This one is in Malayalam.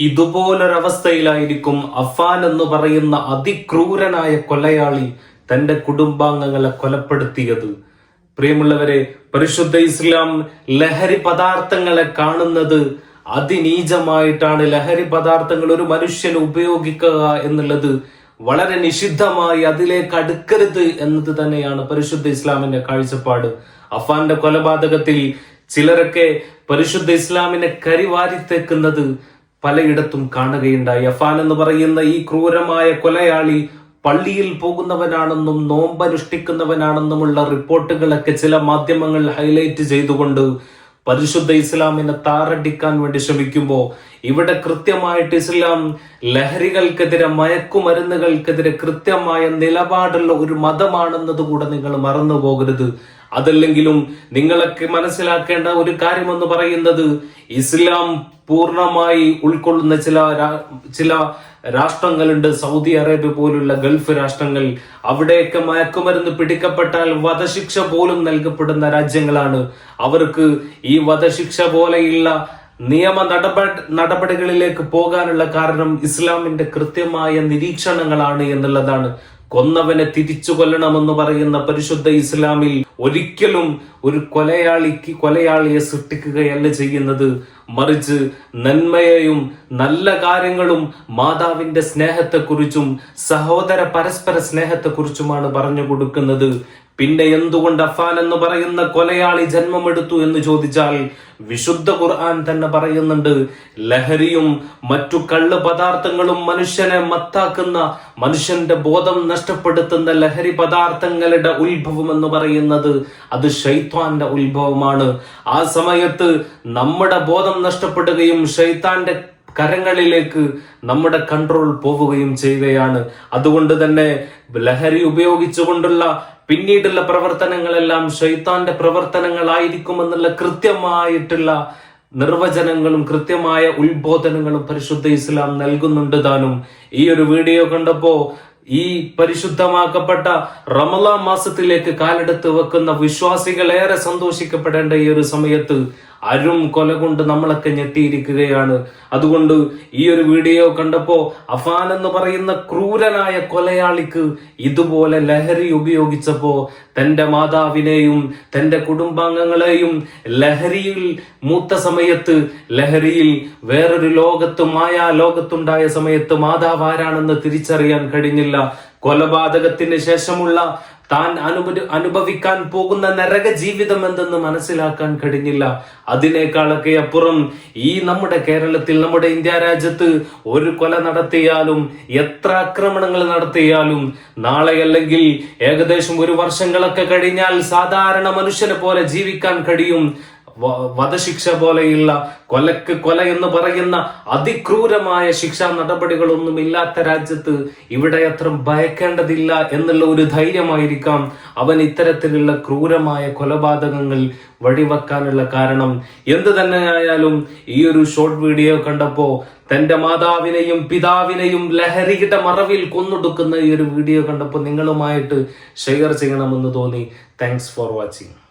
ഇതുപോലൊരവസ്ഥയിലായിരിക്കും അഫാൻ എന്ന് പറയുന്ന അതിക്രൂരനായ കൊലയാളി തന്റെ കുടുംബാംഗങ്ങളെ കൊലപ്പെടുത്തിയത്. പ്രിയമുള്ളവരെ പരിശുദ്ധ ഇസ്ലാം ലഹരി പദാർത്ഥങ്ങളെ കാണുന്നത് അതിനീചമായിട്ടാണ്. ലഹരി പദാർത്ഥങ്ങൾ ഒരു മനുഷ്യന് ഉപയോഗിക്കുക എന്നുള്ളത് വളരെ നിഷിദ്ധമായി അതിലേക്ക് അടുക്കരുത് എന്നത് തന്നെയാണ് പരിശുദ്ധ ഇസ്ലാമിന്റെ കാഴ്ചപ്പാട്. അഫാന്റെ കൊലപാതകത്തിൽ ചിലരൊക്കെ പരിശുദ്ധ ഇസ്ലാമിനെ കരിവാരിത്തേക്കുന്നത് പലയിടത്തും കാണുകയുണ്ടായി. അഫാൻ എന്ന് പറയുന്ന ഈ ക്രൂരമായ കൊലയാളി പള്ളിയിൽ പോകുന്നവനാണെന്നും നോമ്പനുഷ്ഠിക്കുന്നവനാണെന്നുമുള്ള റിപ്പോർട്ടുകളൊക്കെ ചില മാധ്യമങ്ങൾ ഹൈലൈറ്റ് ചെയ്തുകൊണ്ട് പരിശുദ്ധ ഇസ്ലാമിനെ താറടിക്കാൻ വേണ്ടി ശ്രമിക്കുമ്പോൾ ഇവിടെ കൃത്യമായിട്ട് ഇസ്ലാം ലഹരികൾക്കെതിരെ മയക്കുമരുന്നുകൾക്കെതിരെ കൃത്യമായ നിലപാടുള്ള ഒരു മതമാണെന്നത് കൂടെ നിങ്ങൾ മറന്നു പോകരുത്. അതല്ലെങ്കിലും നിങ്ങളൊക്കെ മനസ്സിലാക്കേണ്ട ഒരു കാര്യമെന്ന് പറയുന്നത് ഇസ്ലാം പൂർണമായി ഉൾക്കൊള്ളുന്ന ചില ചില രാഷ്ട്രങ്ങളുണ്ട്. സൗദി അറേബ്യ പോലുള്ള ഗൾഫ് രാഷ്ട്രങ്ങൾ അവിടെയൊക്കെ മയക്കുമരുന്ന് പിടിക്കപ്പെട്ടാൽ വധശിക്ഷ പോലും നൽകപ്പെടുന്ന രാജ്യങ്ങളാണ്. അവർക്ക് ഈ വധശിക്ഷ പോലെയുള്ള നിയമ നടപ നടപടികളിലേക്ക് പോകാനുള്ള കാരണം ഇസ്ലാമിന്റെ കൃത്യമായ നിരീക്ഷണങ്ങളാണ് എന്നുള്ളതാണ്. കൊന്നവനെ തിരിച്ചു കൊല്ലണമെന്ന് പറയുന്ന പരിശുദ്ധ ഇസ്ലാമിൽ ഒരിക്കലും ഒരു കൊലയാളിക്ക് കൊലയാളിയെ സൃഷ്ടിക്കുകയല്ല ചെയ്യുന്നത്. മറിച്ച് നന്മയെയും നല്ല കാര്യങ്ങളും മാതാവിന്റെ സ്നേഹത്തെക്കുറിച്ചും സഹോദര പരസ്പര സ്നേഹത്തെക്കുറിച്ചുമാണ് പറഞ്ഞു കൊടുക്കുന്നത്. പിന്നെ എന്തുകൊണ്ട് അഫാൻ എന്ന് പറയുന്ന കൊലയാളി ജന്മമെടുത്തു എന്ന് ചോദിച്ചാൽ വിശുദ്ധ ഖുർആൻ തന്നെ പറയുന്നുണ്ട്. ലഹരിയും മറ്റു കള്ള് പദാർത്ഥങ്ങളും മനുഷ്യനെ മത്താക്കുന്ന മനുഷ്യന്റെ ബോധം നഷ്ടപ്പെടുത്തുന്ന ലഹരി പദാർത്ഥങ്ങളുടെ ഉത്ഭവം എന്ന് പറയുന്നത് അത് ഷൈത്വാന്റെ ഉത്ഭവമാണ്. ആ സമയത്ത് നമ്മുടെ ബോധം നഷ്ടപ്പെടുകയും ഷെയ്ത്താന്റെ കരങ്ങളിലേക്ക് നമ്മുടെ കൺട്രോൾ പോവുകയും ചെയ്യുകയാണ് അതുകൊണ്ട് തന്നെ ലഹരി ഉപയോഗിച്ചുകൊണ്ടുള്ള പിന്നീടുള്ള പ്രവർത്തനങ്ങളെല്ലാം ഷെയ്ത്താന്റെ പ്രവർത്തനങ്ങളായിരിക്കുമെന്നുള്ള കൃത്യമായിട്ടുള്ള നിർവചനങ്ങളും കൃത്യമായ ഉത്ബോധനങ്ങളും പരിശുദ്ധ ഇസ്ലാം നൽകുന്നുണ്ട് താനും ഈ ഒരു വീഡിയോ കണ്ടപ്പോ ഈ പരിശുദ്ധമാക്കപ്പെട്ട റമലാ മാസത്തിലേക്ക് കാലെടുത്ത് വെക്കുന്ന വിശ്വാസികൾ ഏറെ സന്തോഷിക്കപ്പെടേണ്ട ഈ ഒരു സമയത്ത് അരും കൊല കൊണ്ട് നമ്മളൊക്കെ ഞെട്ടിയിരിക്കുകയാണ്. അതുകൊണ്ട് ഈ ഒരു വീഡിയോ കണ്ടപ്പോ അഫാൻ എന്ന് പറയുന്ന ക്രൂരനായ കൊലയാളിക്ക് ഇതുപോലെ ലഹരി ഉപയോഗിച്ചപ്പോ തന്റെ മാതാവിനെയും തന്റെ കുടുംബാംഗങ്ങളെയും ലഹരിയിൽ മൂത്ത സമയത്ത് ലഹരിയിൽ വേറൊരു ലോകത്ത് മായാ ലോകത്തുണ്ടായ സമയത്ത് മാതാവ് ആരാണെന്ന് തിരിച്ചറിയാൻ കഴിഞ്ഞില്ല. കൊലപാതകത്തിന് ശേഷമുള്ള താൻ അനുഭ അനുഭവിക്കാൻ പോകുന്ന നരക ജീവിതം എന്തെന്ന് മനസ്സിലാക്കാൻ കഴിഞ്ഞില്ല. അതിനേക്കാളൊക്കെ അപ്പുറം ഈ നമ്മുടെ കേരളത്തിൽ നമ്മുടെ ഇന്ത്യ രാജ്യത്ത് ഒരു കൊല നടത്തിയാലും എത്ര ആക്രമണങ്ങൾ നടത്തിയാലും നാളെ അല്ലെങ്കിൽ ഏകദേശം ഒരു വർഷങ്ങളൊക്കെ കഴിഞ്ഞാൽ സാധാരണ മനുഷ്യനെ പോലെ ജീവിക്കാൻ കഴിയും. വധശിക്ഷ പോലെയുള്ള കൊലക്ക് കൊല എന്ന് പറയുന്ന അതിക്രൂരമായ ശിക്ഷാ നടപടികളൊന്നും ഇല്ലാത്ത രാജ്യത്ത് ഇവിടെ അത്ര ഭയക്കേണ്ടതില്ല എന്നുള്ള ഒരു ധൈര്യമായിരിക്കാം. അവൻ ഇത്തരത്തിലുള്ള ക്രൂരമായ കൊലപാതകങ്ങൾ വഴിവെക്കാനുള്ള കാരണം എന്ത് തന്നെയായാലും ഈ ഒരു ഷോർട്ട് വീഡിയോ കണ്ടപ്പോ തന്റെ മാതാവിനെയും പിതാവിനെയും ലഹരിയുടെ മറവിൽ കൊന്നൊടുക്കുന്ന ഈ ഒരു വീഡിയോ കണ്ടപ്പോൾ നിങ്ങളുമായിട്ട് ഷെയർ ചെയ്യണമെന്ന് തോന്നി. Thanks for watching